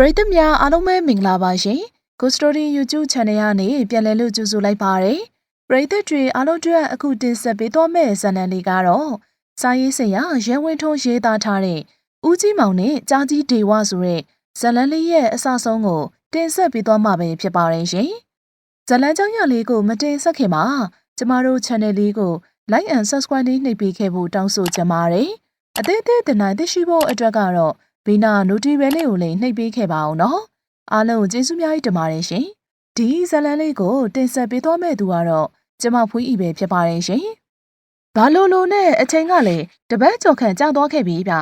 ပရိသတ်များအားလုံးပဲမင်္ဂလာပါရှင်။ Good Story YouTube Channel ကနေပြန်လည်လို့ကြိုဆိုလိုက်ပါရယ်။ပရိသတ်တွေအားလုံးအတွက်အခုတင်ဆက်ပေးသွားမယ့်ဇာတ်လမ်းလေးကတော့စာရေးဆရာရဲဝင်းထွန်းရေးသားထားတဲ့ဦးကြီးမောင်နဲ့ကြားကြီးဒေဝဆိုတဲ့ဇာတ်လမ်းလေးရဲ့အစဆုံးကိုတင်ဆက်ပေးသွားမှာပဲဖြစ်ပါရယ်ရှင်။ဇာတ်လမ်းကြောင်းရလေးကိုမတင်ဆက်ခင်မှာကျမတို့ channel လေးကို like and subscribe လေးနှိပ်ပေးခဲ့ဖို့တောင်းဆိုချင်ပါတယ်။အသေးသေးတင်နိုင်သိရှိဖို့အတွက်ကတော့ ဘေးနာ notification လေးကိုလည်းနှိပ်ပေးခဲ့ပါအောင်နော်အားလုံးကျေးဇူးများကြီးတင်ပါတယ်ရှင်ဒီဇာတ်လမ်းလေးကိုတင်ဆက်ပေးသွားမယ့်သူကတော့ကျမဖွေးဤပဲဖြစ်ပါတယ်ရှင်ဘာလို့လို့နဲ့အချိန်ကလည်းတပတ်ကျော်ခန့်ကြာသွားခဲ့ပြီဗျ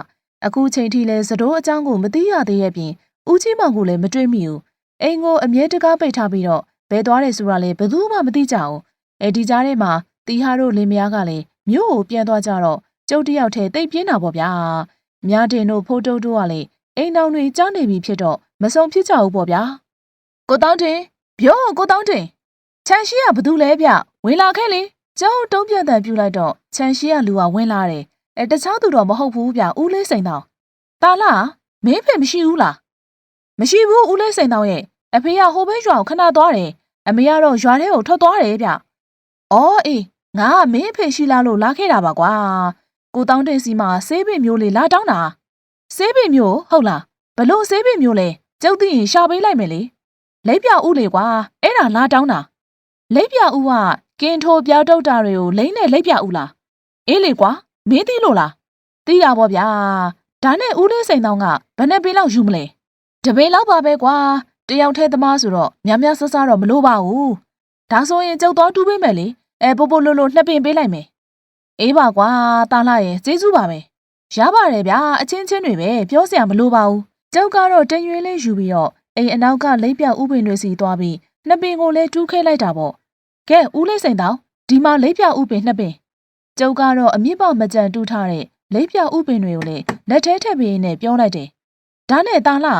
အခုချိန်ထိလဲစတိုးအကြောင်းကိုမသိရသေးရဲ့ပြင်ဦးကြီးမောင်ကိုလည်းမတွေ့မိဘူးအိမ်ကိုအမြဲတကားပိတ်ထားပြီးတော့ဘယ်သွားတယ်ဆိုတာလည်းဘယ်သူမှမသိကြဘူးအဲဒီကြားထဲမှာတီဟာတို့လင်မယားကလည်းမြို့ကိုပြန်သွားကြတော့ကျုပ်တယောက်တည်းတိတ်ပြင်းတာပေါ့ဗျာ မြားတင်တို့ဖိုးတုတ်တို့ကလည်းအိမ်တော်တွေကြားနေပြီဖြစ်တော့မစုံဖြစ်ကြဘူးပေါ့ဗျာကိုတောင်းတင်ပြောကိုတောင်းတင်ချန်ရှိကဘာတူလဲဗျဝင်လာခဲ့လေကျောင်းတုံးပြတ်တန်ပြူလိုက်တော့ချန်ရှိကလူကဝင်လာတယ်အဲတခြားသူတော့မဟုတ်ဘူးဗျဦးလေးစိန်တောင်တာလားမင်းဖေမရှိဘူးလားမရှိဘူးဦးလေးစိန်တောင်ရဲ့အဖေကဟိုဘဲရွာကိုခဏသွားတယ်အမေကတော့ရွာထဲကိုထွက်သွားတယ်ဗျအော်အေးငါကမင်းအဖေရှိလားလို့လာခဲ့တာပါကွာ ကိုတောင်းတင်စီမှာဆေးပင်မျိုးလေးလာတောင်းတာဆေးပင်မျိုးဟုတ်လားဘလို့ဆေးပင်မျိုးလဲကျုပ်သိရင်ရှာပေးလိုက်မယ်လေလိပ်ပြဦးလေကွာအဲ့ဒါလာတောင်းတာလိပ်ပြဦးကကင်ထိုပြတုတ်တာတွေကိုလိမ့်နဲ့လိပ်ပြဦးလားအေးလေကွာမင်းသိလို့လားသိတာပေါ့ဗျာဒါနဲ့ဦးလေးစိန်တောင်းကဘယ်နဲ့ပေးလောက်ယူမလဲတပေးလောက်ပါပဲကွာတယောက်ထဲသမားဆိုတော့များများဆဆတော့မလို့ပါဘူးဒါဆိုရင်ကျုပ်သွားတူးပေးမယ်လေအဲပို့ပို့လို့လို့နှစ်ပင်ပေးလိုက်မယ် အေးပါကွာတားလာရဲ့ကျေးဇူးပါပဲရပါတယ်ဗျာအချင်းချင်းတွေပဲပြောစရာမလိုပါဘူးကျောက်ကတော့တရွေးလေးယူပြီးတော့အိမ်အနောက်ကလိပ်ပြဥပင်တွေစီသွားပြီးနှစ်ပင်ကိုလည်းတူးခဲလိုက်တာပေါ့ကဲဦးလေးစိန်တောင်ဒီမှာလိပ်ပြဥပင်နှစ်ပင်ကျောက်ကတော့အမြင့်ပေါမကြံတူးထားတဲ့လိပ်ပြဥပင်တွေကိုလည်းလက်ထဲထည့်ပေးနေပြောလိုက်တယ်ဒါနဲ့တာလာ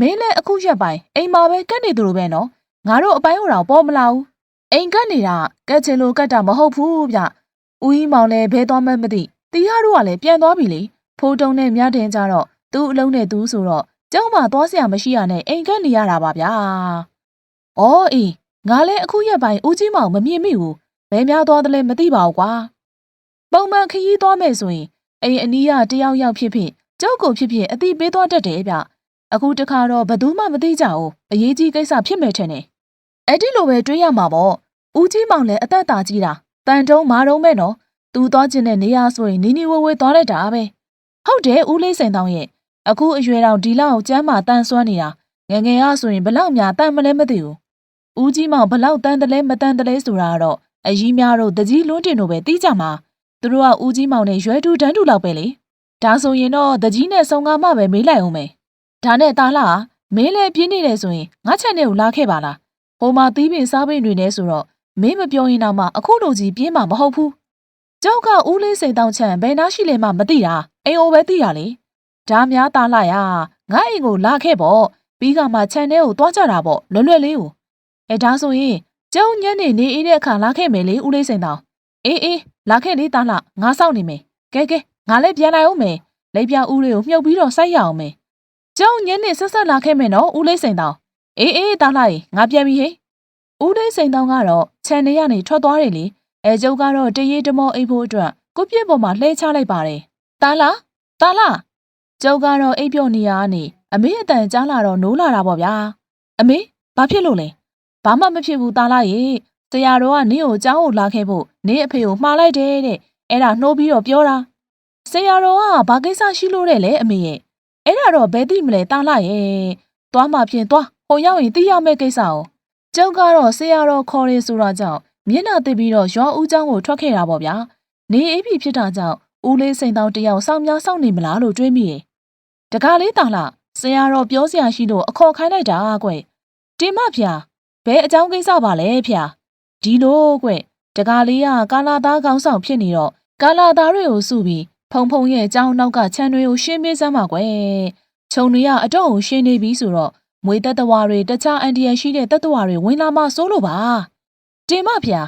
မင်းလည်းအခုရက်ပိုင်းအိမ်မှာပဲကတ်နေသူလိုပဲနော်ငါတို့အပိုင်းဟိုတော့ပေါ်မလာဘူးအိမ်ကတ်နေတာကတ်ချင်လို့ကတ်တာမဟုတ်ဘူးဗျ ဦးကြီးမောင်လည်းဘဲသွားမှမသိတီးရတို့ကလည်းပြန်သွားပြီလေဖိုးတုံနဲ့မြတင်ကြတော့သူ့အလုံးနဲ့သူဆိုတော့ကျောင်းမှာသွားစရာမရှိရနဲ့အိမ်ကက်နေရတာပါဗျာ။အော်အေးငါလည်းအခုရက်ပိုင်းဦးကြီးမောင်မမြင်မိဘူး။ဘယ်များသွားသလဲမသိပါဘူးကွာ။ပုံမှန်ခရီးသွားမယ်ဆိုရင်အိမ်အနီးကတယောက်ယောက်ဖြစ်ဖြစ်ကျောက်ကိုဖြစ်ဖြစ်အတိပေးသွားတတ်တယ်ဗျ။အခုတခါတော့ဘယ်သူမှမသိကြဘူး။အရေးကြီးကိစ္စဖြစ်မယ်ထင်တယ်။အဲ့ဒီလိုပဲတွေးရမှာပေါ့။ဦးကြီးမောင်လည်းအသက်တာကြီးတာ တန်တုံးမာတုံးပဲနော်။သူသွားခြင်းနဲ့နေရဆိုရင်နီနီဝဲဝဲသွားလိုက်တာပဲ။ဟုတ်တယ်ဦးလေးစိန်တောင်းရဲ့အခုအရွယ်တော်ဒီလောက်ကျမ်းမာတန်ဆွမ်းနေတာငငယ်ရဆိုရင်ဘလောက်များတန်မလဲမသိဘူးဦးကြီးမောင်ဘလောက်တန်တလဲမတန်တလဲဆိုတာတော့အကြီးများတို့တကြီးလွန်းတင်တို့ပဲသိကြမှာသူတို့ကဦးကြီးမောင်နဲ့ရွယ်တူတန်းတူလောက်ပဲလေဒါဆိုရင်တော့တကြီးနဲ့ဆုံကားမှပဲမေးလိုက်အောင်မယ်ဒါနဲ့တာလာမင်းလည်းပြင်းနေတယ်ဆိုရင်ငါချက်နဲ့ကိုလာခဲ့ပါလားဟိုမှာသီးပင်စားပင်တွေနဲ့ဆိုတော့ မင်းမပြောရင်တော့မှအခုလိုကြီးပြင်းမှာမဟုတ်ဘူးကျောက်ကဦးလေးစိန်တောင်းချန်ဘယ်နာရှိလဲမှမသိတာအိမ်အိုပဲသိရလေဒါများသားလာရငါအိမ်ကိုလာခဲ့ပေါ့ပြီးကမှခြံထဲကိုသွားကြတာပေါ့လွယ်လွယ်လေးကိုအဲဒါဆိုရင်ကျုံညနေနေအေးတဲ့အခါလာခဲ့မယ်လေဦးလေးစိန်တောင်အေးအေးလာခဲ့လေသားလာငါစောင့်နေမယ်ကဲကဲငါလည်းပြန်လာအောင်မယ်လိပ်ပြဦးလေးကိုမြုပ်ပြီးတော့စိုက်ရအောင်မယ်ကျုံညနေဆက်ဆက်လာခဲ့မယ်နော်ဦးလေးစိန်တောင်အေးအေးသားလာရေငါပြန်ပြီဟေး ဦးလေးစိန်တောင်ကတော့ခြံထဲကနေထွက်သွားတယ်လေအဲကျုပ်ကတော့တရေတမောအိပ်ဖို့အတွက်ကိုပြစ်ပေါ်မှာလှဲချလိုက်ပါတယ်တားလာတားလာကျုပ်ကတော့အိပ်ပျော်နေရကနေအမေအတန်ကြားလာတော့နိုးလာတာပေါ့ဗျာအမေဘာဖြစ်လို့လဲဘာမှမဖြစ်ဘူးတာလာရေဆရာတော်ကနင့်ကိုကြောင်းကိုလာခဲ့ဖို့နင့်အဖေကိုမှားလိုက်တယ်တဲ့အဲ့ဒါနှိုးပြီးတော့ပြောတာဆရာတော်ကဘာကိစ္စရှိလို့တဲ့လဲအမေရဲ့အဲ့ဒါတော့ဘယ်သိမလဲတာလာရဲ့သွားမှဖြင့်သွားဟိုရောက်ရင်သိရမယ့်ကိစ္စ哦 ကျုပ်ကတော့ဆရာတော်ခေါ်နေဆိုတာကြောင့်မျက်နှာသိပြီးတော့ရွာဦးကျောင်းကိုထွက်ခဲ့တာပေါ့ဗျာနေအိပ်ပြီဖြစ်တာကြောင့်ဦးလေးစိန်တောင်တယောက်စောင့်များစောင့်နေမလားလို့တွေးမိရင်တကားလေးတာလားဆရာတော်ပြောစရာရှိလို့အခေါ်ခိုင်းလိုက်တာကွတင်မဖျာဘဲအကြောင်းကိစ္စပါလဲဖျာဒီလိုကွတကားလေးကကာလာသားကောင်းဆောင်ဖြစ်နေတော့ကာလာသားတွေကိုစုပြီးဖုံဖုံရဲ့အကြောင်းနောက်ကခြံတွေကိုရှင်းပေးစမ်းပါကွခြုံတွေကအတော့ကိုရှင်းနေပြီဆိုတော့ မွေတက်တဝါတွေတခြားအန်တီယန်ရှိတဲ့တက်တဝါတွေဝင်လာမှစိုးလို့ပါတင်မဖျာ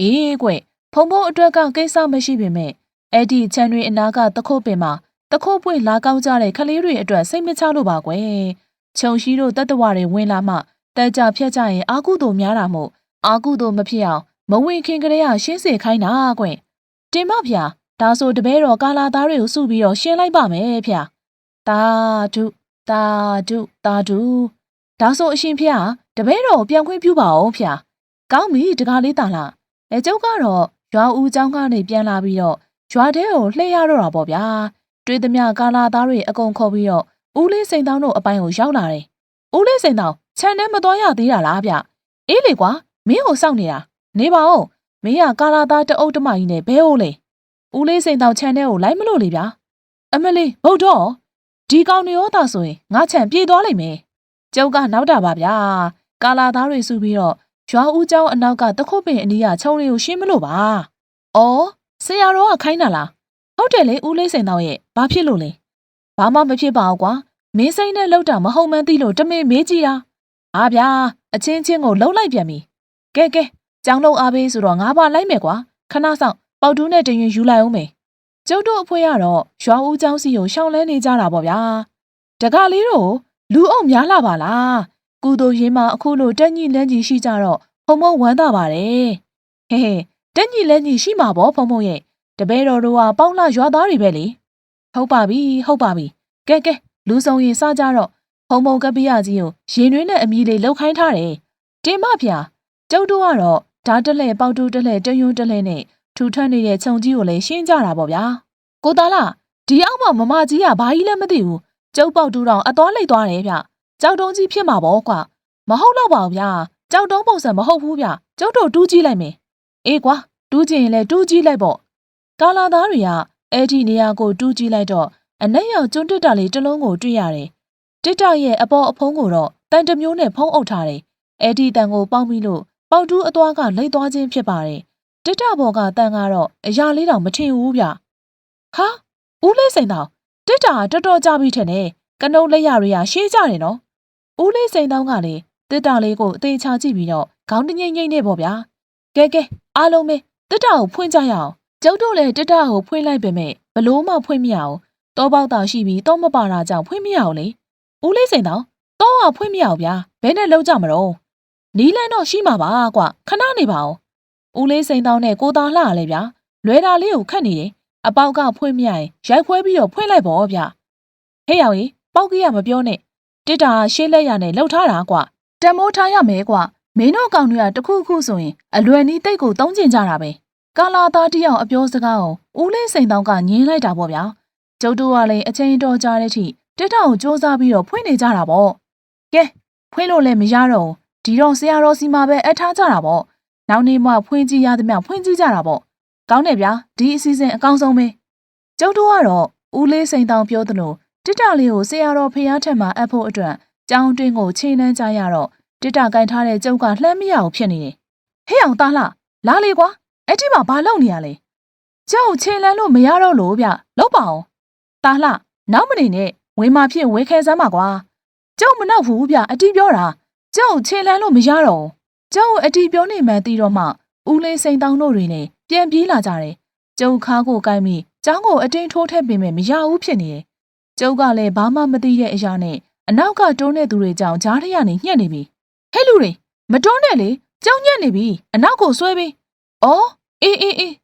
အေးကွဖုံဖုံအတွက်ကကိစ္စမရှိပေမဲ့အဲ့ဒီခြံတွေအနာကတခုတ်ပင်မှာတခိုးပွင့်လာကောင်းကြတဲ့ကလေးတွေအတွက်စိတ်မချလို့ပါကွယ်ခြုံရှိတို့တတ္တဝတွေဝင်လာမှတက်ကြဖြတ်ကြရင်အာကုသို့များတာမို့အာကုသို့မဖြစ်အောင်မဝင်ခင်ကလေးကရှင်းစေခိုင်းတာကွတင်မဗျာဒါဆိုတပည့်တော်ကာလာသားတွေကိုစုပြီးတော့ရှင်းလိုက်ပါမယ်ဗျာတာဓုတာဓုတာဓု ဒါဆိုအရှင်ဖေဟာတပည့်တော်ကိုပြန်ခွင့်ပြုပါဦးဗျာကောင်းပြီတကားလေးတာလားအဲကျုပ်ကတော့ရွာဦးเจ้าကနေပြန်လာပြီးတော့ရွာထဲကိုလှည့်ရတော့တာပေါ့ဗျာတွေးသမျှကာလာသားတွေအကုန်ခေါ်ပြီးတော့ဦးလေးစိန်တောင်းတို့အပိုင်းကိုရောက်လာတယ်ဦးလေးစိန်တောင်းခြံထဲမသွားရသေးတာလားဗျအေးလေကွာမင်းကိုစောင့်နေတာနေပါဦးမင်းကကာလာသားတအုပ်တမကြီးနဲ့ဘဲဟုတ်လေဦးလေးစိန်တောင်းခြံထဲကိုလိုက်မလို့လေဗျာအမလေးဘုတ်တော့ဒီကောင်တွေရောသာဆိုရင်ငါခြံပြေးသွားလိမ့်မယ် ကျုပ်ကနောက်တာပါဗျာကာလာသားတွေစုပြီးတော့ရွာဦးเจ้าအနောက်ကတခုတ်ပင်အနီးကခြုံတွေကိုရှင်းမလို့ပါ။အော်ဆရာတော်ကခိုင်းတာလား။ဟုတ်တယ်လေဦးလေးစိန်တော့ရဲ့ဘာဖြစ်လို့လဲ။ဘာမှမဖြစ်ပါဘူးကွာ။မင်းစိန်နဲ့လောက်တာမဟုတ်မှန်းသိလို့တမင်မေးကြည့်တာ။ဟာဗျာအချင်းချင်းကိုလှုပ်လိုက်ပြန်ပြီ။ကဲကဲကြောင်းလုံးအားပေးဆိုတော့ငါပါလိုက်မယ်ကွာ။ခဏဆောင်ပေါက်တူးနဲ့တင်ရင်ယူလိုက်အောင်မယ်။ကျုပ်တို့အဖွဲကတော့ရွာဦးเจ้าစီကိုရှောင်းလဲနေကြတာပေါ့ဗျာ။တကလေးတို့ လူအုပ်များလာပါလား။ကုသိုလ်ရင်မှာအခုလိုတက်ညိလန်းကြီးရှိကြတော့ဖုံဖုံဝမ်းသာပါတယ်။ဟဲဟဲတက်ညိလန်းကြီးရှိမှာပေါ့ဖုံဖုံရဲ့တပည့်တော်တို့ကပေါင်းလာရွာသားတွေပဲလေ။ဟုတ်ပါပြီဟုတ်ပါပြီ။ကဲကဲလူဆောင်ရင်စကြတော့ဖုံဖုံကပ္ပိယကြီးကိုရင်တွင်းနဲ့အမီလေးလှုပ်ခိုင်းထားတယ်။တင်မဗျာကျုပ်တို့ကတော့ဓာတ်တလဲပေါက်တူးတလဲတယွန်းတလဲနဲ့ထူထပ်နေတဲ့ခြုံကြီးကိုလည်းရှင်းကြတာပေါ့ဗျာ။ကိုသားလားဒီအောက်မှာမမကြီးကဘာကြီးလဲမသိဘူး။ ကျုပ်ပေါက်တူးတော့အသွားလိုက်သွားတယ်ဗျ။ကြောက်တုံးကြီးဖြစ်မှာပေါ့ကွာ။မဟုတ်တော့ပါဘူးဗျာ။ကြောက်တုံးပုံစံမဟုတ်ဘူးဗျ။ကျုပ်တို့တူးကြည့်လိုက်မယ်။အေးကွာတူးကြည့်ရင်လည်းတူးကြည့်လိုက်ပေါ့။ကာလာသားတွေကအဲ့ဒီနေရာကိုတူးကြည့်လိုက်တော့အနက်ရောင်ကျွန်းတက်တာလေးတစ်လုံးကိုတွေ့ရတယ်။တစ်တရဲ့အပေါ်အဖုံးကိုတော့တန်တမျိုးနဲ့ဖုံးအုပ်ထားတယ်။အဲ့ဒီတန်ကိုပေါင်းပြီးလို့ပေါက်တူးအသွားကလိမ့်သွားခြင်းဖြစ်ပါတယ်။တစ်တဘော်ကတန်ကတော့အရာလေးတောင်မထင်ဘူးဗျ။ဟာဦးလေးစိန်တောင် တစ်တာကတော်တော်ကြပြီထင်တယ်။ကနုံလက်ရတွေကရှေးကြတယ်နော်။ဦးလေးစိန်တောင်ကလည်းတစ်တာလေးကိုအသေးချကြည့်ပြီးတော့ခေါင်းတငိမ့်ငိမ့်နဲ့ပေါ့ဗျာ။ကဲကဲအားလုံးပဲတစ်တာကိုဖွင့်ကြရအောင်။ကျုပ်တို့လည်းတစ်တာကိုဖွင့်လိုက်ပေမဲ့ဘလို့မှဖွင့်မရအောင်။တောပေါက်တာရှိပြီးတော့မပါတာကြောင့်ဖွင့်မရအောင်လေ။ဦးလေးစိန်တောင်တော့ကဖွင့်မရအောင်ဗျာ။ဘယ်နဲ့လောက်ကြမလို့။နီးလန်းတော့ရှိမှာပါကွခဏနေပါအောင်။ဦးလေးစိန်တောင်းနဲ့ကိုသားလှရလဲဗျာ။လွယ်တာလေးကိုခတ်နေတယ်။ အပေါက်ကဖွင့်မရရင်ရိုက်ခွဲပြီးတော့ဖွင့်လိုက်ပေါ့ဗျာ။ဟဲ့ရောက်ကြီးပေါက်ကြီးကမပြောနဲ့။တစ်တာရှေးလက်ရနဲ့လှုပ်ထားတာကွ။တမိုးထားရမယ်ကွ။မင်းတို့ကောင်တွေကတခုခုဆိုရင်အလွယ်နီးတိတ်ကိုတုံးကျင်ကြတာပဲ။ကာလာသားတယောက်အပြောစကားကိုဦးလေးစိန်တောင်းကညင်းလိုက်တာပေါ့ဗျာ။ကျုပ်တို့ကလည်းအချိန်တော်ကြာတဲ့အထိတစ်တာကိုစူးစမ်းပြီးတော့ဖွင့်နေကြတာပေါ့။ကဲဖွင့်လို့လည်းမရတော့ဘူး။ဒီတော့ဆရာတော်စီမှာပဲအထားကြတာပေါ့။နောက်နေ့မှဖွင့်ကြည့်ရသမျှဖွင့်ကြည့်ကြတာပေါ့။ ကောင်းတယ်ဗျာဒီအစီအစဉ်အကောင်းဆုံးပဲ။ကျုပ်တို့ကတော့ဦးလေးစိန်တောင်ပြောသလိုတစ်တာလေးကိုဆရာတော်ဖျားထက်မှအပ်ဖို့အတွက်ကြောင်းတွင်းကိုချိန်နှန်းကြရတော့တစ်တာကင်ထားတဲ့ကျုပ်ကလှမ်းမရအောင်ဖြစ်နေတယ်။ဟဲ့အောင်သားလှလာလေကွာအဲ့ဒီမှာဘာလုပ်နေရလဲ။ကျုပ်ချိန်လန်းလို့မရတော့လို့ဗျလောက်ပါအောင်။သားလှနောက်မနေနဲ့ဝင်มาဖြစ်ဝင်ခဲစမ်းပါကွာ။ကျုပ်မနောက်ဘူးဗျအတီးပြောတာ။ကျုပ်ချိန်လန်းလို့မရတော့ဘူး။ကျုပ်အတီးပြောနေမှန်းသိတော့မှဦးလေးစိန်တောင်းတို့တွေနဲ့ ပြန်ပြေးလာကြတယ်။ကျုပ်ခါကိုကိုင်းပြီးကျောင်းကိုအတင်းထိုးထည့်ပင်မဲ့မရဘူးဖြစ်နေတယ်။ကျုပ်ကလည်းဘာမှမသိတဲ့အရာနဲ့အနောက်ကတွန်းတဲ့သူတွေကြောင့်ကြားထရနေညှက်နေပြီ။ဟဲ့လူတွေမတွန်းနဲ့လေကြောက်ညက်နေပြီအနောက်ကိုဆွဲပြီး။အော်အေးအေးအေး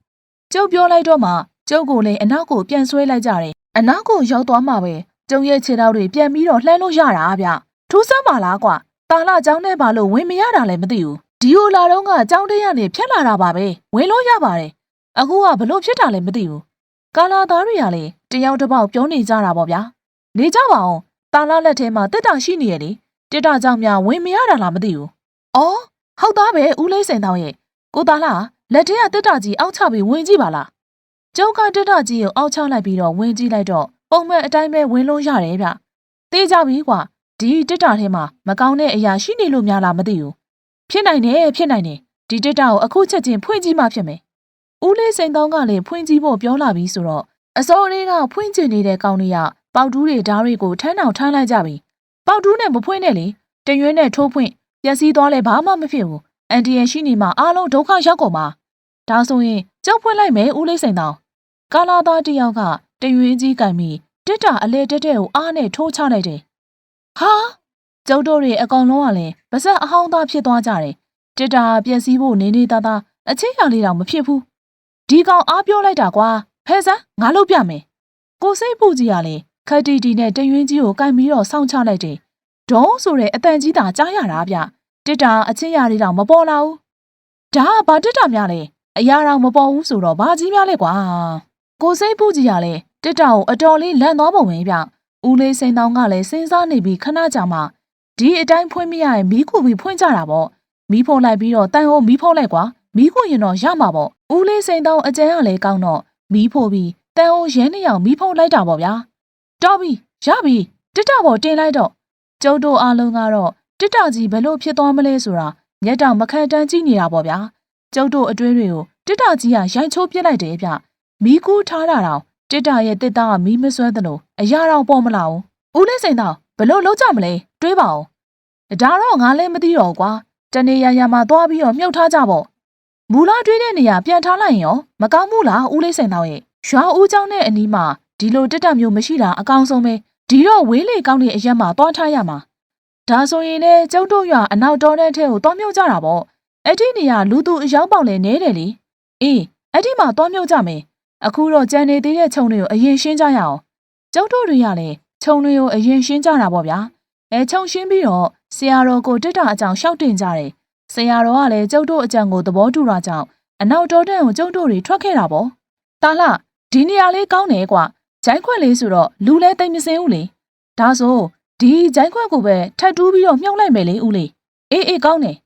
ကျုပ်ပြောလိုက်တော့မှကျုပ်ကိုလည်းအနောက်ကိုပြန်ဆွဲလိုက်ကြတယ်။အနောက်ကိုရောက်သွားမှပဲကျုံရဲ့ခြေထောက်တွေပြန်ပြီးတော့လှမ်းလို့ရတာဗျ။ထူးဆန်းပါလားကွာ။တာလာကျောင်းထဲပါလို့ဝင်မရတာလည်းမသိဘူး။ ဒီဟိုလာတော့ကကျောင်းထဲကနေဖြတ်လာတာပါပဲ။ဝင်လို့ရပါတယ်။အခုကဘလို့ဖြစ်တာလဲမသိဘူး။ကာလာသားတွေကလည်းတယောက်တစ်ပေါက်ပြောနေကြတာပေါ့ဗျာ။နေကြပါအောင်။တာလာလက်ထဲမှာတက်တာရှိနေရလေ။တက်တာကြောင့်များဝင်မရတာလားမသိဘူး။အော်ဟုတ်သားပဲဦးလေးစိန်တောင်းရဲ့ကိုသားလားလက်ထဲကတက်တာကြီးအောက်ချပြီးဝင်ကြည့်ပါလား။ကျုပ်ကတက်တာကြီးကိုအောက်ချလိုက်ပြီးတော့ဝင်ကြည့်လိုက်တော့ပုံမှန်အတိုင်းပဲဝင်လို့ရတယ်ဗျ။သေးကြပြီကွာ။ဒီတက်တာထဲမှာမကောင်းတဲ့အရာရှိနေလို့များလားမသိဘူး။ ဖြစ်နိုင်တယ်ဖြစ်နိုင်တယ်ဒီတက်တာကိုအခုချက်ချင်းဖွင့်ကြည့်မှဖြစ်မယ်။ဦးလေးစိန်တောင်းကလည်းဖွင့်ကြည့်ဖို့ပြောလာပြီးဆိုတော့အစောလေးကဖွင့်ကျင်နေတဲ့ကောင်တွေကပေါက်တူးတွေဓားတွေကိုထမ်းအောင်ထမ်းလိုက်ကြပြီ။ပေါက်တူးနဲ့မဖွင့်နဲ့လေတရွေးနဲ့ထိုးဖွင့်ပျက်စီးသွားလဲဘာမှမဖြစ်ဘူး။အန်တီယန်ရှိနေမှအားလုံးဒုက္ခရောက်ကုန်ပါ။ဒါဆိုရင်ကြောက်ဖွင့်လိုက်မယ်ဦးလေးစိန်တောင်း။ကာလာသားတယောက်ကတရွေးကြီးကင်ပြီးတစ်တာအလဲတက်တဲ့ကိုအားနဲ့ထိုးချလိုက်တယ်။ဟာ ကျုပ်တို့တွေအကောင်လုံးကလည်းပါဇက်အဟောင်းသားဖြစ်သွားကြတယ်တစ်တာပျက်စီးဖို့နေနေသားသားအချင်းရလေးတောင်မဖြစ်ဘူးဒီကောင်အားပြောလိုက်တာကွာဖဲစမ်းငါလုပ်ပြမယ်ကိုစိတ်ပူကြီးကလည်းခက်တီတီနဲ့တရွင်းကြီးကိုကင်ပြီးတော့စောင့်ချလိုက်တယ်ဒုံးဆိုတဲ့အတန်ကြီးသာကြားရတာဗျတစ်တာအချင်းရလေးတောင်မပေါ်လာဘူးဒါကဘာတစ်တာများလဲအရာတော်မပေါ်ဘူးဆိုတော့ဘာကြီးများလဲကွာကိုစိတ်ပူကြီးကလည်းတစ်တာကိုအတော်လေးလန့်သွားပုံပဲဗျဦးလေးစိန်တောင်ကလည်းစဉ်းစားနေပြီးခဏကြာမှ ဒီအတိုင်းဖွင့်မရရင်မီးခုပြီးဖွင့်ကြတာပေါ့မီးဖုံးလိုက်ပြီးတော့တန်ကိုမီးဖုံးလိုက်ကွာမီးခုရင်တော့ရမှာပေါ့ဦးလေးစိန်တောင်အကျန်းကလည်းကောင်းတော့မီးဖို့ပြီးတန်ကိုရဲနှစ်ယောက်မီးဖုံးလိုက်တာပေါ့ဗျာတော်ပြီရပြီတစ်တာပေါ်တင်လိုက်တော့ကျုပ်တို့အားလုံးကတော့တစ်တာကြီးဘယ်လိုဖြစ်သွားမလဲဆိုတာမျက်တောင်မခံတမ်းကြည့်နေတာပေါ့ဗျာကျုပ်တို့အတွင်းတွေကိုတစ်တာကြီးကရိုက်ချိုးပစ်လိုက်တယ်ဗျမီးကူးထားတာတော့တစ်တာရဲ့တစ်သားကမီးမဆွဲသလိုအရာတော့ပေါ်မလာဘူးဦးလေးစိန်တောင် ဘယ်လိုလုပ်ကြမလဲတွေးပါဦးဒါတော့ငါလည်းမသိတော့ဘူးကွာတနေရရမှာသွားပြီးတော့မြုပ်ထားကြပေါ့မူလာတွေးတဲ့နေရာပြန်ထားလိုက်ရင်ရောမကောင်းဘူးလားဦးလေးစိန်တောင်ရဲ့ရွာဦးเจ้าနဲ့အနီးမှာဒီလိုတက်တက်မျိုးမရှိတာအကောင်းဆုံးပဲဒီတော့ဝေးလေကောင်းတဲ့အရက်မှာသွားထားရမှာဒါဆိုရင်လည်းကျုပ်တို့ရွာအနောက်တော်တဲ့ထဲကိုသွားမြုပ်ကြတာပေါ့အဲ့ဒီနေရာလူသူအယောက်ပေါက်လဲနေတယ်လေအေးအဲ့ဒီမှာသွားမြုပ်ကြမယ်အခုတော့ကြံနေသေးတဲ့ခြုံတွေကိုအရင်ရှင်းကြရအောင်ကျုပ်တို့တွေကလည်း ခြုံတွေကိုအရင်ရှင်းကြတာပေါ့ဗျာအဲခြုံရှင်းပြီးတော့ဆရာတော်ကိုတက်တာအကြောင်းရှောက်တင်ကြတယ်ဆရာတော်ကလည်းကျုပ်တို့အကြံကိုသဘောတူတာကြောင့်အနောက်တော်တဲ့ကိုကျုပ်တို့တွေထွက်ခဲ့တာပေါ့တာလာဒီနေရာလေးကောင်းတယ်ကွာဂျိုင်းခွက်လေးဆိုတော့လူလဲသိမ့်မစင်းဘူးလေဒါဆိုဒီဂျိုင်းခွက်ကိုပဲထပ်တူးပြီးတော့မြှောက်လိုက်မယ်လေဦးလေးအေးအေးကောင်းတယ်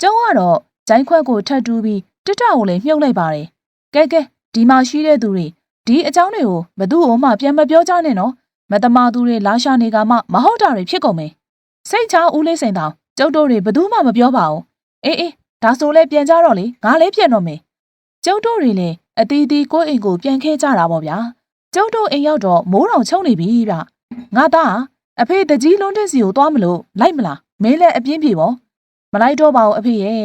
ကျုံကတော့ဂျိုင်းခွက်ကိုထပ်တူးပြီးတက်တာကိုလည်းမြှုပ်လိုက်ပါတယ်ကဲကဲဒီမှာရှိတဲ့သူတွေဒီအကြောင်းတွေကိုဘသူ့ဟိုမှပြန်မပြောကြနဲ့နော် မတမာသူတွေလာရှာနေကမှမဟုတ်တာတွေဖြစ်ကုန်မယ်စိတ်ချဦးလေးစိန်တောင်ကျုပ်တို့တွေဘသူမှမပြောပါဘူးအေးအေးဒါဆိုလဲပြန်ကြတော့လေငါလည်းပြန်တော့မယ်ကျုပ်တို့တွေလည်းအတီးတီးကိုယ့်အိမ်ကိုပြန်ခဲ့ကြတာပေါ့ဗျာကျုပ်တို့အိမ်ရောက်တော့မိုးတောင်ချုံနေပြီဗျငါသားအဖေတကြီးလုံးတဲ့စီကိုသွားမလို့လိုက်မလားမင်းလည်းအပြင်းပြေပေါ့မလိုက်တော့ပါဘူးအဖေရဲ့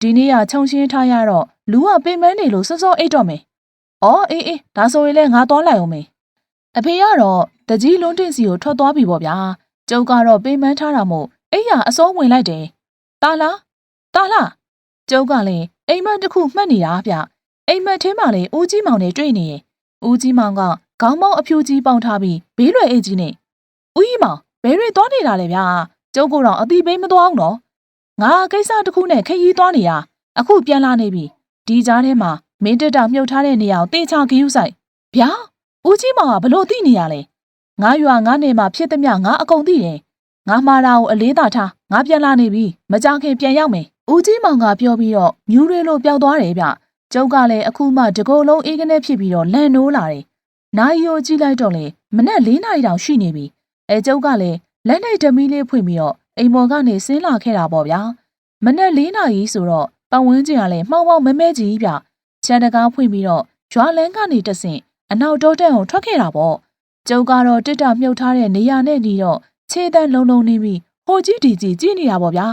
ဒီနေ့ကခြုံရှင်းထားရတော့လူကပင်မနေလို့စောစောအိတ်တော့မယ်။အော်အေးအေးဒါဆိုရင်လည်းငါသွားလိုက်အောင်မေ။ အဖေကတော့တကြီးလုံးတင်စီကိုထွက်သွားပြီပေါ့ဗျာ။ကျုပ်ကတော့ပင်မထားတာမို့အိယာအစောဝင်လိုက်တယ်။တာလားတာလားကျုပ်ကလည်းအိမ်မက်တစ်ခုမှတ်နေတာဗျ။အိမ်မက်ထဲမှာလေဦးကြီးမောင်နဲ့တွေ့နေရင်ဦးကြီးမောင်ကခေါင်းပေါင်းအဖြူကြီးပေါင်ထားပြီးဘေးလွယ်အိတ်ကြီးနဲ့ဦးကြီးမောင်ဘယ်တွေသွားနေတာလဲဗျာ။ကျုပ်ကတော့အတိပေးမသွားအောင်နော်။ငါကိစ္စတစ်ခုနဲ့ခရီးသွားနေတာအခုပြန်လာနေပြီဒီကြားထဲမှာမင်းတက်တာမြုပ်ထားတဲ့နေရာကိုတေချာခရူးဆိုင်ဗျာ ဦးကြီးမောင်ကဘလို့သိနေရလဲငါရွာငါနေမှာဖြစ်သည်မငါအကုန်သိတယ်ငါမှားတာကိုအလေးသာထားငါပြန်လာနေပြီမကြခင်ပြန်ရောက်မယ်ဦးကြီးမောင်ကပြောပြီးတော့မြူးရဲလို့ပျောက်သွားတယ်ဗျကျုပ်ကလည်းအခုမှတကိုယ်လုံးအေးကနေဖြစ်ပြီးတော့လန့်နိုးလာတယ်နိုင်ရိုကြည့်လိုက်တော့လေမနဲ့၄နာရီတောင်ရှိနေပြီအဲကျုပ်ကလည်းလက်နဲ့ဓမီလေးဖွင့်ပြီးတော့အိမ်မော်ကနေဆင်းလာခဲ့တာပေါ့ဗျာမနဲ့၄နာရီဆိုတော့ပတ်ဝန်းကျင်ကလည်းမှောင်မှောင်မဲမဲကြီးဗျခြံတကားဖွင့်ပြီးတော့ရွာလန်းကနေတဆင့် အနောက်တောတက်အောင်ထွက်ခဲ့တာပေါ့ကျုပ်ကတော့တစ်တာမြုပ်ထားတဲ့နေရာနဲ့ညီတော့ခြေတန်းလုံးလုံးနေပြီးဟိုကြီးဒီကြီးကြည့်နေတာပေါ့ဗျာ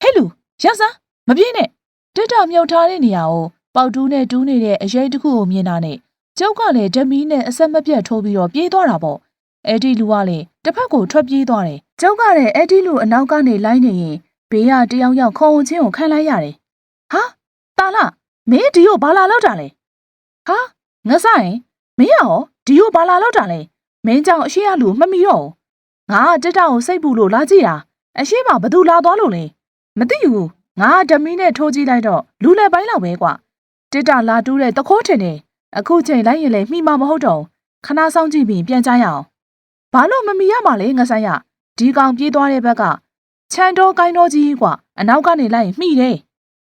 ဟဲ့လူရစမ်းမပြေးနဲ့တစ်တာမြုပ်ထားတဲ့နေရာကိုပေါက်တူးနဲ့တူးနေတဲ့အရေးတစ်ခုကိုမြင်တာနဲ့ကျုပ်ကလည်းဓမီနဲ့အဆက်မပြတ်ထိုးပြီးတော့ပြေးသွားတာပေါ့အဲ့ဒီလူကလည်းတစ်ဖက်ကိုထွက်ပြေးသွားတယ်ကျုပ်ကလည်းအဲ့ဒီလူအနောက်ကနေလိုက်နေရင်ဘေးကတယောက်ယောက်ခုံချင်းကိုခံလိုက်ရတယ်ဟာတာလာမင်းဒီကိုဘာလာလောက်တာလဲဟာငါဆိုင် မင်းရောဒီကိုဘာလာလောက်တာလဲမင်းကြောင့်အရှိရလူမမီတော့ငါတက်တောင်စိတ်ပူလို့လာကြည့်တာအရှိမဘသူလာသွားလို့လဲမသိဘူးငါဓမီနဲ့ထိုးကြည့်လိုက်တော့လူလက်ပိုင်းလောက်ပဲကွာတက်တာလာတူးတဲ့တခိုးထင်နေအခုချိန်လိုက်ရင်လည်းမှီမှာမဟုတ်တော့ခဏဆောင်ကြည့်ပြီးပြန်ကြရအောင်ဘာလို့မမီရမှာလဲငါဆိုင်ရဒီကောင်ပြေးသွားတဲ့ဘက်ကခြံတော်ကိုင်းတော်ကြီးကွာအနောက်ကနေလိုက်ရင်မှီတယ်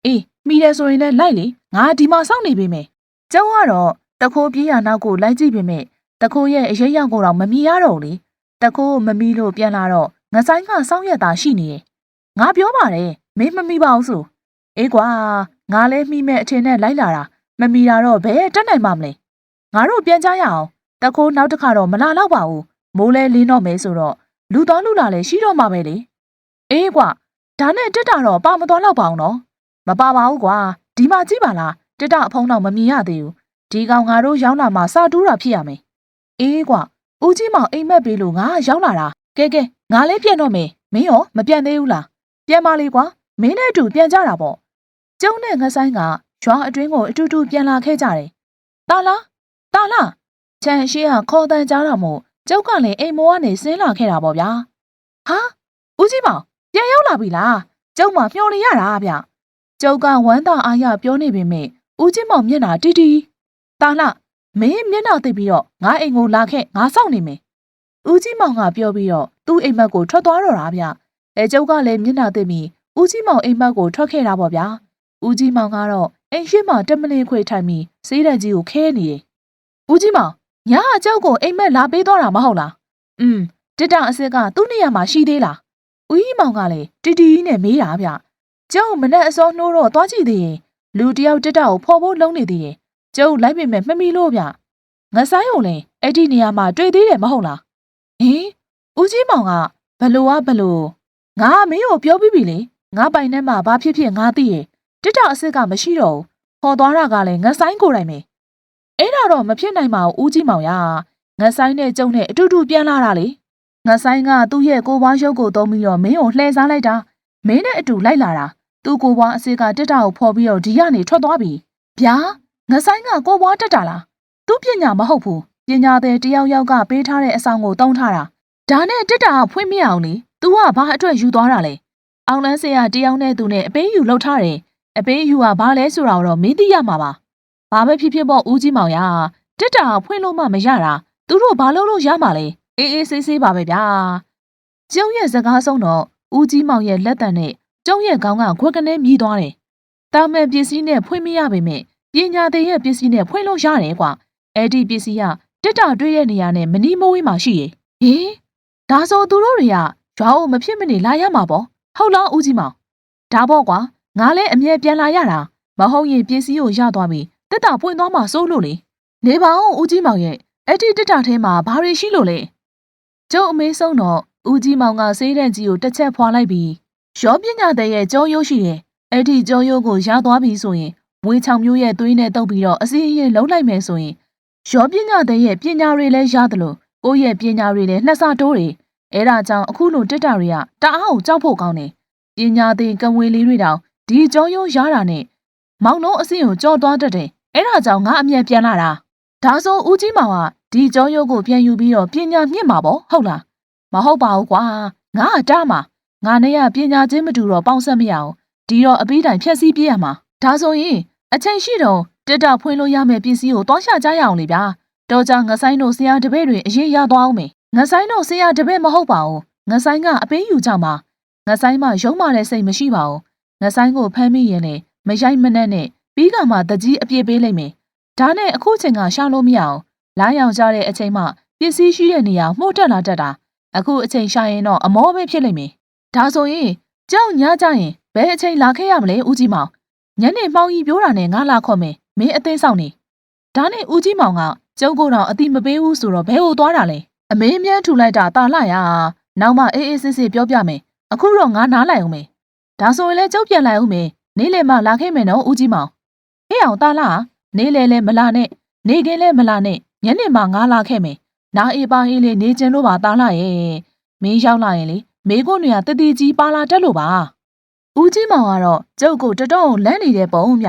အေးမိတယ်ဆိုရင်လည်းလိုက်လေငါဒီမှာစောင့်နေပြီမယ်ကျုံကတော့ တခိုးပြေးရနောက်ကိုလိုက်ကြည့်ပြီမယ်တခိုးရဲ့အရေးရောက်ကိုတော့မမြင်ရတော့လေတခိုးမမီလို့ပြန်လာတော့ငဆိုင်ကစောင့်ရတာရှိနေတယ်ငါပြောပါတယ်မင်းမမီပါဘူးဆိုအေးကွာငါလဲမိမဲ့အထင်နဲ့လိုက်လာတာမမီတာတော့ဘယ်တက်နိုင်မှမလဲငါတို့ပြန်ကြရအောင်တခိုးနောက်တစ်ခါတော့မလာတော့ပါဘူးမိုးလဲလင်းတော့မယ်ဆိုတော့လူတော်လူလာလဲရှိတော့မှာပဲလေအေးကွာဒါနဲ့တက်တာတော့ပါမသွားတော့ပါအောင်နော်မပါပါဘူးကွာဒီမှာကြည့်ပါလားတစ်တအဖုံးတော့မမြင်ရသေးဘူး ဒီကောင်ငါတို့ရောက်လာမှစတူးတာဖြစ်ရမယ်အေးကွာဦးကြီးမောင်အိမ်မက်ပေးလို့ငါရောက်လာတာကဲကဲငါလည်းပြန်တော့မယ်မင်းရောမပြန်သေးဘူးလားပြန်ပါလေကွာမင်းနဲ့အတူပြန်ကြတာပေါ့ကျုံနဲ့ငဆိုင်ကရွာအတွင်းကိုအတူတူပြန်လာခဲ့ကြတယ်တာလားတာလားချန်ရှိကခေါ်တန်ကြတာမို့ကျုပ်ကလည်းအိမ်မောကနေဆင်းလာခဲ့တာပေါ့ဗျာဟာဦးကြီးမောင်ပြန်ရောက်လာပြီလားကျုံမမျောနေရတာဗျကျုပ်ကဝမ်းသာအားရပြောနေပေမဲ့ဦးကြီးမောင်မျက်နှာတီတီ တာလှမင်းမျက်နှာသိပ်ပြီးတော့ငါအိမ်ကိုလာခဲ့ငါစောင့်နေမယ်။ဦးကြီးမောင်ကပြောပြီးတော့သူ့အိမ်မက်ကိုထွက်သွားတော့တာဗျ။အဲကျုပ်ကလည်းမျက်နှာသိပ်ပြီးဦးကြီးမောင်အိမ်မက်ကိုထွက်ခဲ့တာပေါ့ဗျာ။ဦးကြီးမောင်ကတော့အိမ်ရှိမှတမလင်ခွေထိုင်ပြီးစေးတန်ကြီးကိုခဲနေတယ်။ဦးကြီးမောင်ညာအကျောက်ကိုအိမ်မက်လာပေးတော့တာမဟုတ်လား။อืมတစ်တန်အစစ်ကသူ့နေရာမှာရှိသေးလား။ဦးကြီးမောင်ကလည်းတီတီနဲ့မေးတာဗျ။ကျောင်းမနဲ့အစောနှိုးတော့သွားကြည့်သေးရင်လူတယောက်တက်တာကိုဖော်ဖို့လုံးနေသေးတယ် ကျုပ်လိုက်ပေမဲ့မမီလို့ဗျငဆိုင်ုံလဲအဲ့ဒီနေရာမှာတွေ့သေးတယ်မဟုတ်လားဟင်ဦးကြီးမောင်ကဘလို့อ่ะဘလို့ငါမင်းကိုပြောပြီးပြီလေငါပိုင်ထဲမှာဘာဖြစ်ဖြစ်ငါသိရဲ့တက်တာအစ်စ်ကမရှိတော့ဘူးခေါ်သွားတာကလည်းငဆိုင်ကိုယ်တိုင်ပဲအဲ့ဒါတော့မဖြစ်နိုင်ပါဘူးဦးကြီးမောင်ရငဆိုင်နဲ့ကျုံနဲ့အတူတူပြန်လာတာလေငဆိုင်ကသူ့ရဲ့ကိုပွားရုပ်ကိုသုံးပြီးတော့မင်းကိုလှည့်စားလိုက်တာမင်းနဲ့အတူလိုက်လာတာသူ့ကိုပွားအစ်စ်ကတက်တာကိုဖော်ပြီးတော့ဒီကနေထွက်သွားပြီဗျာ ငဆိုင်ကကိုပွားတက်တာလားသူပညာမဟုတ်ဘူးပညာသည်တယောက်ယောက်ကပေးထားတဲ့အဆောင်ကိုတုံးထားတာဒါနဲ့တက်တာကဖွင့်မရအောင်လေ तू ကဘာအတွက်ယူသွားတာလဲအောင်လန်းစေကတယောက်နဲ့သူနဲ့အပေးယူလောက်ထားတယ်အပေးယူကဘာလဲဆိုတာတော့မင်းသိရမှာပါဘာပဲဖြစ်ဖြစ်ပေါ့ဦးကြီးမောင်ရတက်တာကဖွင့်လို့မှမရတာသူတို့ဘာလို့လို့ရမှာလဲအေးအေးဆေးဆေးပါပဲဗျာကျုံရဲ့စကားဆုံးတော့ဦးကြီးမောင်ရဲ့လက်တံနဲ့ကျုံရဲ့ခေါင်းကခွက်ကနေမြည်သွားတယ်တာမန်ပစ္စည်းနဲ့ဖွင့်မရပေမဲ့ ပညာသည်ရဲ့ပစ္စည်းနဲ့ဖွင့်လို့ရတယ်ကွာအဲ့ဒီပစ္စည်းကတက်တာတွေ့တဲ့နေရာနဲ့မနီးမဝေးမှာရှိရယ်ဟင်ဒါဆိုသူတို့တွေကရွာကိုမဖြစ်မနေလာရမှာပေါ့ဟုတ်လားဦးကြီးမောင်ဒါပေါ့ကွာငါလည်းအမြဲပြန်လာရတာမဟုတ်ရင်ပစ္စည်းကိုရသွားပြီတက်တာပွင့်သွားမှစိုးလို့လေနေပါဦးဦးကြီးမောင်ရဲ့အဲ့ဒီတက်တာထဲမှာဘာတွေရှိလို့လဲကျုပ်အမေဆုံးတော့ဦးကြီးမောင်ကစေးတဲ့ကြီးကိုတစ်ချက်ဖွာလိုက်ပြီးရောပညာတဲ့ရဲ့ကြောရိုးရှိတယ်အဲ့ဒီကြောရိုးကိုရသွားပြီဆိုရင် ဝေချောင်မျိုးရဲ့သွေးနဲ့တုပ်ပြီးတော့အစည်းအရင်လုံးလိုက်မယ်ဆိုရင်ရောပညာတဲ့ရဲ့ပညာတွေလည်းရတယ်လို့ကိုယ့်ရဲ့ပညာတွေလည်းနှစ်ဆတိုးတယ်အဲ့ဒါကြောင့်အခုလိုတက်တာတွေကတအားကိုကြောက်ဖို့ကောင်းတယ်ပညာသင်ကံဝေလေးတွေတောင်ဒီကြောရိုးရတာနဲ့မောင်လုံးအစင်းကိုကြော်သွားတတ်တယ်အဲ့ဒါကြောင့်ငါအမြန်ပြန်လာတာဒါဆိုဦးကြီးမောင်ကဒီကြောရိုးကိုပြန်ယူပြီးတော့ပညာမြင့်မှာပေါ့ဟုတ်လားမဟုတ်ပါဘူးကွာငါအတားမှာငါနဲ့ကပညာချင်းမတူတော့ပေါင်းဆက်မရအောင်ဒီတော့အပီးတိုင်ဖြက်စီးပြရမှာဒါဆိုရင် အချိန်ရှိတော့တက်တာဖွင့်လို့ရမယ့်ပစ္စည်းကိုတွားချကြရအောင်လေဗျာတော့ကြငဆိုင်တို့ဆရာတပည့်တွေအရေးရသွားအောင်မေငဆိုင်တို့ဆရာတပည့်မဟုတ်ပါဘူးငဆိုင်ကအပေးယူကြမှာငဆိုင်မရုံးမာတဲ့စိတ်မရှိပါဘူးငဆိုင်ကိုဖမ်းမိရင်လည်းမရိုက်မနှက်နဲ့ပြီးကမှတကြီးအပြစ်ပေးလိုက်မယ်ဒါနဲ့အခုချိန်ကရှာလို့မရအောင်လိုင်းအောင်ကြတဲ့အချိန်မှပစ္စည်းရှိတဲ့နေရာမှုတ်တက်လာတတ်တာအခုအချိန်ရှာရင်တော့အမောပဲဖြစ်လိမ့်မယ်ဒါဆိုရင်ကြောက်ညကြရင်ဘယ်အချိန်လာခဲ့ရမလဲဦးကြီးမောင် ညနေမှောင်ကြီးပြောတာနဲ့ငါလာခေါ်မယ်မင်းအသေးဆောင်နေဒါနဲ့ဦးကြီးမောင်ကကျုပ်ကတော့အတိမပေးဘူးဆိုတော့ဘဲကိုသွားတာလဲအမေးမြန်းထူလိုက်တာတာလှရနောက်မှအေးအေးဆေးဆေးပြောပြမယ်အခုတော့ငါနားလိုက်အောင်မေဒါဆိုရင်လည်းကျုပ်ပြန်လိုက်အောင်မေနေလေမှလာခဲ့မယ်နော်ဦးကြီးမောင်ဟေ့အောင်တာလှနေလေလေမလာနဲ့နေကင်းလည်းမလာနဲ့ညနေမှငါလာခဲ့မယ်နားအေးပါဟေးလေးနေကျင်လို့ပါတာလှရဲ့မင်းရောက်လာရင်လေမေကိုနေရတတိကြီးပါလာတက်လို့ပါ ဦးကြီးမောင်ကတော့ကျုပ်ကိုတတော်လန့်နေတဲ့ပုံမြ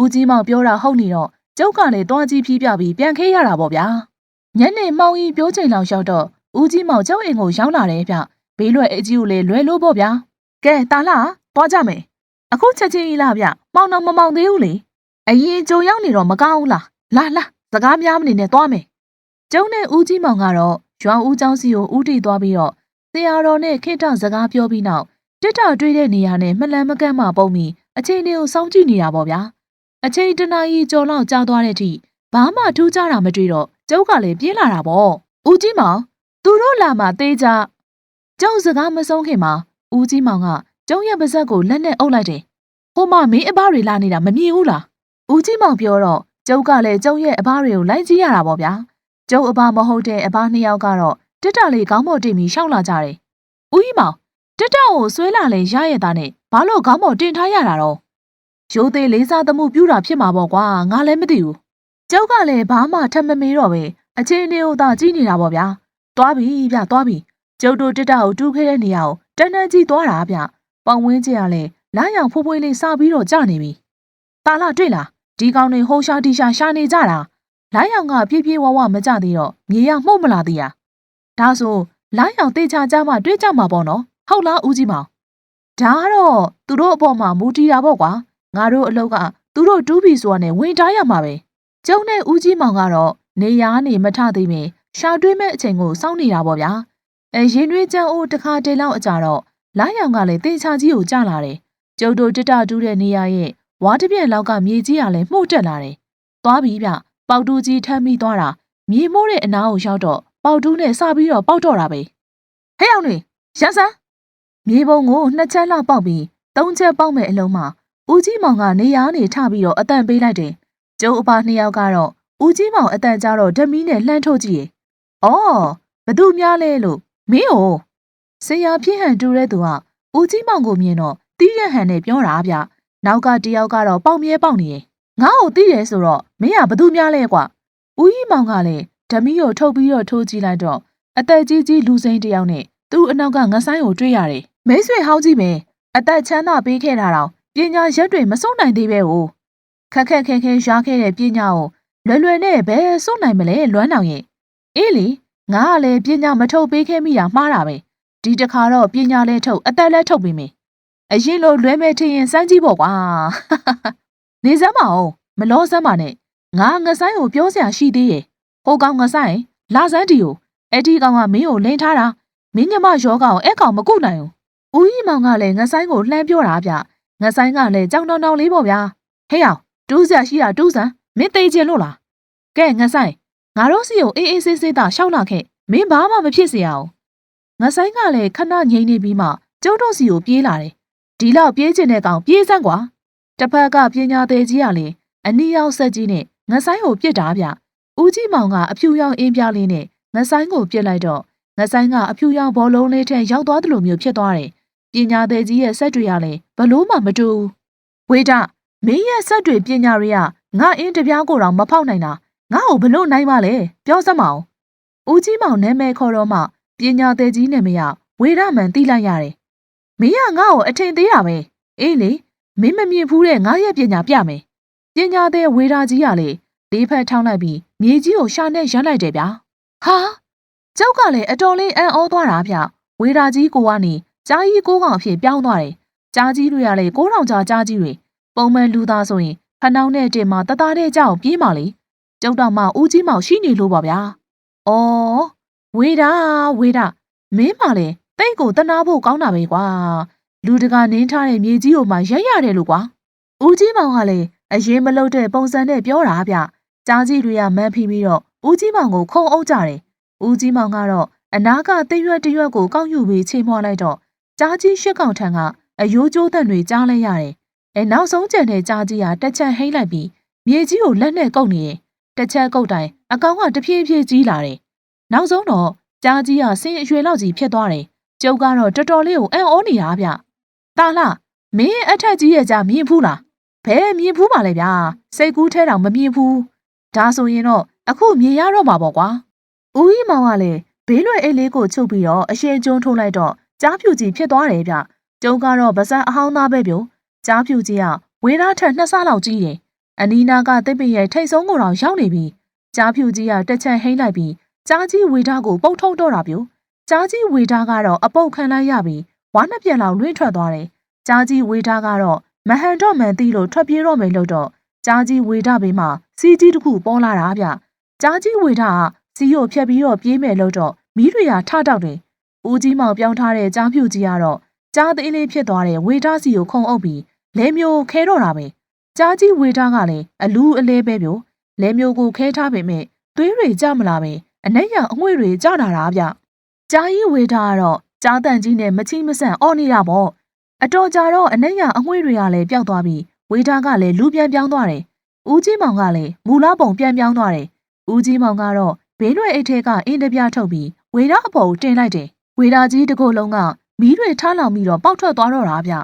ဦးကြီးမောင်ပြောတာဟုတ်နေတော့ကျုပ်ကလည်းတွားကြည့်ဖြီးပြပြီးပြန်ခေးရတာပေါ့ဗျာညနေမောင်ကြီးပြောချိန်လောက်ရောက်တော့ဦးကြီးမောင်ကျုပ်အိမ်ကိုရောက်လာတယ်ဗျဘေးလွယ်အကြီးကိုလည်းလွယ်လို့ပေါ့ဗျာကဲတာလာတွားကြမယ်အခုချက်ချင်းကြီးလားဗျမောင်တော့မမောင်သေးဘူးလေအရင်ကြုံရောက်နေတော့မကောင်းဘူးလားလာလာစကားများမနေနဲ့တွားမယ်ကျုံနဲ့ဦးကြီးမောင်ကတော့ရွာဦးကျောင်းစီကိုဦးတည်သွားပြီးတော့ဆရာတော်နဲ့ခေတ္တစကားပြောပြီးနောက် တစ်တာတွေးတဲ့နေရာနဲ့မလန်မကန့်မှပုံပြီးအချိန်တွေကိုစောင့်ကြည့်နေတာပေါ့ဗျာအချိန်တနာရီကျော်လောက်ကြာသွားတဲ့အထိဘာမှထူးခြားတာမတွေ့တော့ကျုပ်ကလည်းပြေးလာတာပေါ့ဦးကြီးမောင်သူတို့လာမှသေးကြကျုပ်စကားမဆုံးခင်မှာဦးကြီးမောင်ကကျုံရဲ့ပါဇက်ကိုလက်နဲ့အုပ်လိုက်တယ်ဟိုမှမင်းအဘတွေလာနေတာမမြင်ဘူးလားဦးကြီးမောင်ပြောတော့ကျုပ်ကလည်းကျုံရဲ့အဘတွေကိုလိုက်ကြည့်ရတာပေါ့ဗျာကျုပ်အဘမဟုတ်တဲ့အဘနှစ်ယောက်ကတော့တက်တာလေးခေါင်းပေါ်တင်ပြီးရှောက်လာကြတယ်ဦးကြီးမောင် တက်တာကိုဆွဲလာလေရရဲ့သားနဲ့ဘာလို့ခေါင်းပေါ်တင်ထားရတာတော့ရိုးသေးလေးစားသမှုပြူတာဖြစ်မှာပေါ့ကွာငါလည်းမသိဘူးကျုပ်ကလည်းဘာမှထပ်မမေးတော့ပဲအချင်းနေကိုသာကြည့်နေတာပေါ့ဗျာသွားပြီဗျသွားပြီကျုပ်တို့တက်တာကိုတူးခဲ့တဲ့နေရာကိုတန်းတန်းကြီးသွားတာဗျပေါင်ဝင်းကြီးကလည်းလာရောင်ဖိုးဖွေးလေးစပြီးတော့ကြာနေပြီတာလာတွေ့လားဒီကောင်တွေဟိုရှာတီရှာရှာနေကြတာလာရောင်ကပြေးပြေးဝဝမကြသေးတော့မြေရမှုတ်မလာသေးရဒါဆိုလာရောင်တေချာကြမှတွေ့ကြမှာပေါ့နော် ဟုတ်လားဦးကြီးမောင်ဒါကတော့သူတို့အပေါ်မှာမူတည်တာပေါ့ကွာငါတို့အလောက်ကသူတို့တူးပြီဆိုတာနဲ့ဝင်တားရမှာပဲကျုံနဲ့ဦးကြီးမောင်ကတော့နေရာနေမထသေးပင်ရှာတွေးမဲ့အချိန်ကိုစောင့်နေတာပေါ့ဗျာအဲရင်တွင်းချမ်းအိုးတစ်ခါတည်းလောက်အကြတော့လာရောင်ကလည်းတေချာကြီးကိုကြလာတယ်ကျုပ်တို့တက်တာတူးတဲ့နေရာရဲ့ဝါတစ်ပြက်လောက်ကမြေကြီးကလည်းမှုတ်တက်လာတယ်သွားပြီဗျပေါက်တူးကြီးထမ်းပြီးသွားတာမြေမိုးတဲ့အနားကိုရောက်တော့ပေါက်တူးနဲ့စပြီးတော့ပေါက်တော့တာပဲဟဲ့အောင်တွေရန်စမ်း မြေပုံကိုနှစ်ချက်လောက်ပေါက်ပြီးသုံးချက်ပေါက်မဲ့အလုံးမှာဦးကြီးမောင်ကနေရာနေထပြီးတော့အတန်ပေးလိုက်တယ်ကျုပ်အပါနှစ်ယောက်ကတော့ဦးကြီးမောင်အတန်ကြတော့ဓမီနဲ့လှမ်းထုတ်ကြည့်ရဲ့။အော်ဘသူများလဲလို့မင်း哦ဆရာဖြစ်ဟန်တူတဲ့သူကဦးကြီးမောင်ကိုမြင်တော့တီးရဟန်နဲ့ပြောတာဗျ။နောက်ကတယောက်ကတော့ပေါက်မြဲပေါက်နေရဲ့။ငါ့ကိုတီးတယ်ဆိုတော့မင်းကဘသူများလဲကွာ။ဦးကြီးမောင်ကလည်းဓမီကိုထုတ်ပြီးတော့ထိုးကြည့်လိုက်တော့အသက်ကြီးကြီးလူစိမ်းတယောက်နဲ့သူ့အနောက်ကငဆိုင်ကိုတွေ့ရတယ်။ မိတ်ဆွေဟောင်းကြီးပဲအသက်ချမ်းသာပေးခဲ့တာတော့ပညာရက်တွေမစွန့်နိုင်သေးပဲ哦။ခက်ခက်ခဲခဲရှားခဲ့တဲ့ပညာကိုလွယ်လွယ်နဲ့ဘယ်စွန့်နိုင်မလဲလွမ်းအောင်ရဲ့အေးလေငါကလည်းပညာမထုတ်ပေးခဲ့မိတာမှားတာပဲဒီတခါတော့ပညာလဲထုတ်အသက်လဲထုတ်ပေးမယ်အရင်လိုလွဲမဲ့ထင်ရင်စမ်းကြည့်ပေါ့ကွာနေစမ်းမအောင်မလောစမ်းပါနဲ့ငါငဆိုင်ကိုပြောစရာရှိသေးရဲ့ဟိုကောင်ငဆိုင်လာစမ်းတီကိုအဲ့ဒီကောင်ကမင်းကိုလိန်ထားတာမင်းညမယောဂအောင်အဲ့ကောင်မကုနိုင်ဘူး ဦးကြီးမောင်ကလည်းငဆိုင်ကိုလှမ်းပြောတာဗျငဆိုင်ကလည်းကြောင်တောင်တောင်လေးပေါ့ဗျာဟေးအောင်တူးစရာရှိတာတူးစမ်းမင်းသိချင်လို့လားကဲငဆိုင်ငါတို့စီကိုအေးအေးဆေးဆေးသာရှောက်လာခဲ့မင်းဘာမှမဖြစ်စေရအောင်ငဆိုင်ကလည်းခဏငြိမ်နေပြီးမှကျုံတို့စီကိုပြေးလာတယ်ဒီလောက်ပြေးချင်တဲ့ကောင်ပြေးစမ်းကွာတစ်ဖက်ကပညာသေးကြီးကလည်းအနီးရောက်ဆက်ကြီးနဲ့ငဆိုင်ကိုပြစ်တာဗျဦးကြီးမောင်ကအဖြူရောင်အင်းပြားလေးနဲ့ငဆိုင်ကိုပြစ်လိုက်တော့ငဆိုင်ကအဖြူရောင်ဘောလုံးလေးထဲရောက်သွားသလိုမျိုးဖြစ်သွားတယ် ပညာသေးကြီးရဲ့ဆက်တွေကလည်းဘလို့မှမတူဘူးဝေဒမင်းရဲ့ဆက်တွေပညာတွေကငါအင်းတပြားကိုတော့မဖောက်နိုင်တာငါ့ကိုဘလို့နိုင်ပါလဲပြောစမ်းမအောင်ဦးကြီးမောင်နာမည်ခေါ်တော့မှပညာသေးကြီးနာမည်ကဝေရမန်သိလိုက်ရတယ်မင်းကငါ့ကိုအထင်သေးတာပဲအေးလေမင်းမမြင်ဘူးတဲ့ငါရဲ့ပညာပြမယ်ပညာသေးဝေရာကြီးကလေလေးဖက်ထောင်းလိုက်ပြီးမြေကြီးကိုရှာနဲ့ရမ်းလိုက်တယ်ဗျာဟာကျောက်ကလည်းအတော်လေးအံ့ဩသွားတာဗျဝေရာကြီးကိုကနေ ကြားကြီးကိုကောင်အဖြစ်ပြောင်းသွားတယ်ကြားကြီးတွေကလည်းကိုးထောင်ကြားကြားကြီးတွေပုံမှန်လူသားဆိုရင်ဖနှောင်းနဲ့တင်မှာတသားတဲ့ကြောင်ပြေးပါလေကျုပ်တော်မှဦးကြီးမောင်ရှိနေလို့ပါဗျာ။အော်ဝေတာဝေတာမင်းမှလည်းတိတ်ကိုတနာဖို့ကောင်းတာပဲကွာ။လူတကာနင်းထားတဲ့မြေကြီးကိုမှရက်ရတယ်လို့ကွာ။ဦးကြီးမောင်ကလည်းအရင်မလုပ်တဲ့ပုံစံနဲ့ပြောတာဗျ။ကြားကြီးတွေကမန်းဖီးပြီးတော့ဦးကြီးမောင်ကိုခုံအုပ်ကြတယ်။ဦးကြီးမောင်ကတော့အနာကတိရွက်တရွက်ကိုကောက်ယူပြီးချိန်မွှလိုက်တော့ ကြားကြီးရှစ်ကောင်ထံကအယိုးကျိုးတန်တွေကြားလိုက်ရတယ်။အဲနောက်ဆုံးကျန်တဲ့ကြားကြီးကတက်ချက်ဟိမ့်လိုက်ပြီးမြေကြီးကိုလက်နဲ့ကုပ်နေတယ်တစ်ချက်ကုတ်တိုင်အကောင်ကတဖြည်းဖြည်းကြီးလာတယ်။နောက်ဆုံးတော့ကြားကြီးကဆင်းအရွယ်လောက်ကြီးဖြစ်သွားတယ်။ကျုပ်ကတော့တော်တော်လေးကိုအံ့ဩနေတာဗျ။တာလာမင်းအထက်ကြီးရဲ့ကြားမြင်ဖူးလား။ဘယ်မြင်ဖူးပါလဲဗျာ။စိတ်ကူးထဲတောင်မမြင်ဖူး။ဒါဆိုရင်တော့အခုမြင်ရတော့မှာပေါ့ကွာ။ဦးကြီးမောင်ကလည်းဘေးလွယ်အိတ်လေးကိုချုပ်ပြီးတော့အရှိန်ကျုံထိုးလိုက်တော့ ကြားဖြူကြီးဖြစ်သွားတယ်ဗျ။ကျုံကတော့ဗစံအဟောင်းသားပဲပြုံ။ကြားဖြူကြီးကဝေးသားထက်နှစ်ဆလောက်ကြီးတယ်အနီးနားကတစ်ပင်ရဲ့ထိတ်ဆုံးကိုတော့ရောက်နေပြီကြားဖြူကြီးကတက်ချက်ဟိမ့်လိုက်ပြီးကြားကြီးဝေသားကိုပုတ်ထုတ်တော့တာပြိုကြားကြီးဝေသားကတော့အပုတ်ခံလိုက်ရပြီးဝါနှစ်ပြက်လောက်လွင့်ထွက်သွားတယ်ကြားကြီးဝေသားကတော့မဟန်တော့မှန်သိလို့ထွက်ပြေးတော့မယ်လို့တော့ကြားကြီးဝေသားဘေးမှာစီကြီးတစ်ခုပေါ်လာတာဗျကြားကြီးဝေသားကစီကိုဖြတ်ပြီးတော့ပြေးမယ်လို့တော့မီးတွေကထတောက်တယ် ဦးကြီးမောင်ပြောင်းထားတဲ့ကြားဖြူကြီးကတော့ကြားသေးလေးဖြစ်သွားတဲ့ဝေသားစီကိုခုံအုပ်ပြီးလဲမျိုးခဲတော့တာပဲကြားကြီးဝေထားကလည်းအလူးအလဲပဲပြိုလဲမျိုးကိုခဲထားပေမဲ့သွေးတွေကြမလာပဲအနက်ရအငွေ့တွေကြတာတာဗျကြားကြီးဝေထားကတော့ကြားတန်ကြီးနဲ့မချိမဆန့်အော်နေတာပေါ့အတော်ကြာတော့အနက်ရအငွေ့တွေကလည်းပျောက်သွားပြီးဝေထားကလည်းလူပြန်ပြောင်းသွားတယ်ဦးကြီးမောင်ကလည်းမူလားပုံပြန်ပြောင်းသွားတယ်ဦးကြီးမောင်ကတော့ဘေးလွယ်အိတ်ထဲကအင်းတပြထုတ်ပြီးဝေထားအပေါ်တင်လိုက်တယ် ဝေထားကြီးတစ်ခုလုံးကမီးတွေထားလောင်ပြီးတော့ပေါက်ထွက်သွားတော့တာဗျ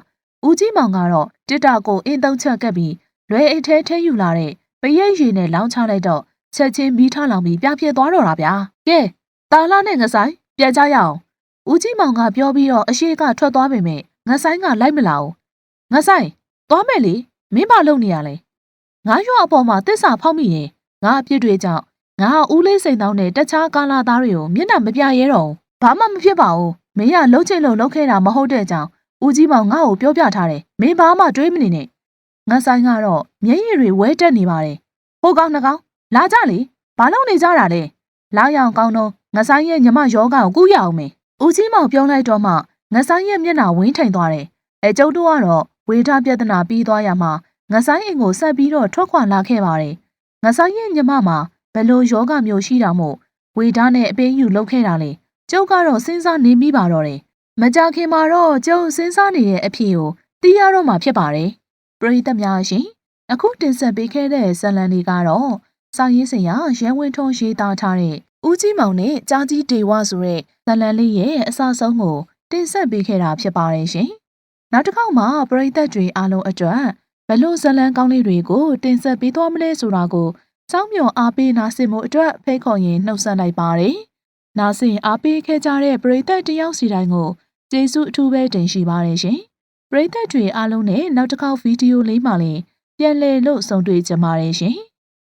ဦးကြီးမောင်ကတော့တစ်တာကိုအင်းသုံးချက်ကပ်ပြီးလွယ်အိတ်ထဲထဲယူလာတဲ့ပရိတ်ရည်နဲ့လောင်းချလိုက်တော့ချက်ချင်းမီးထလောင်ပြီးပြပြသွားတော့တာဗျာကဲတာလာနဲ့ငဆိုင်ပြန်ကြရအောင်ဦးကြီးမောင်ကပြောပြီးတော့အရှိကထွက်သွားပေမဲ့ငဆိုင်ကလိုက်မလာဘူးငဆိုင်သွားမယ်လေမင်းဘာလုပ်နေရလဲငါရွာအပေါ်မှာတစ္ဆာဖောက်မိရင်ငါအပြစ်တွေကြောင့်ငါဟာဦးလေးစိန်တောင်းတဲ့တခြားကာလာသားတွေကိုမျက်နှာမပြရဲတော့ဘူး ဘာမှမဖြစ်ပါဘူးမင်းကလှုပ်ချင်လို့လှုပ်ခဲ့တာမဟုတ်တဲ့အကြောင်းဦးကြီးမောင်ငါ့ကိုပြောပြထားတယ်မင်းဘာမှတွေးမနေနဲ့ငဆိုင်ကတော့မျက်ရည်တွေဝဲတက်နေပါတယ်ဟိုကောင်နှကောင်လာကြလေဘာလုပ်နေကြတာလဲလာရအောင်ကောင်းတော့ငဆိုင်ရဲ့ညမယောဂကိုကူးရအောင်မေဦးကြီးမောင်ပြောလိုက်တော့မှငဆိုင်ရဲ့မျက်နှာဝင်းထိန်သွားတယ်အဲကျုပ်တို့ကတော့ဝေဒပြဿနာပြီးသွားရမှာငဆိုင်အိမ်ကိုဆက်ပြီးတော့ထွက်ခွာလာခဲ့ပါတယ်ငဆိုင်ရဲ့ညမမှာဘယ်လိုယောဂမျိုးရှိတာမို့ဝေဒနဲ့အပေးယူလုပ်ခဲ့တာလေ ကျုပ်ကတော့စဉ်းစားနေမိပါတော့တယ်မကြခင်မှာတော့ကျုပ်စဉ်းစားနေတဲ့အဖြစ်ကိုသိရတော့မှာဖြစ်ပါတယ်ပရိသတ်များရှင်အခုတင်ဆက်ပေးခဲ့တဲ့ဇာတ်လမ်းလေးကတော့စာရေးဆရာရဲဝင်းထုံးရေးသားထားတဲ့ဦးကြီးမောင်နဲ့ကြားကြီးဒေဝဆိုတဲ့ဇာတ်လမ်းလေးရဲ့အစဆုံးကိုတင်ဆက်ပေးခဲ့တာဖြစ်ပါတယ်ရှင်နောက်တစ်ခေါက်မှာပရိသတ်တွေအားလုံးအတွက်ဘလို့ဇာတ်လမ်းကောင်းလေးတွေကိုတင်ဆက်ပေးသွားမလဲဆိုတာကိုစောင်းမြော်အားပေးနားဆင်မှုအတွက်ဖိတ်ခေါ်ရင်နှုတ်ဆက်လိုက်ပါတယ် နားဆင်အားပေးခဲ့ကြတဲ့ပရိသတ်တယောက်စီတိုင်းကိုကျေးဇူးအထူးပဲတင်ရှိပါတယ်ရှင်ပရိသတ်တွေအားလုံးနဲ့နောက်တစ်ခေါက်ဗီဒီယိုလေးမှာလည်းပြန်လည်လို့ဆုံတွေ့ကြပါရရှင်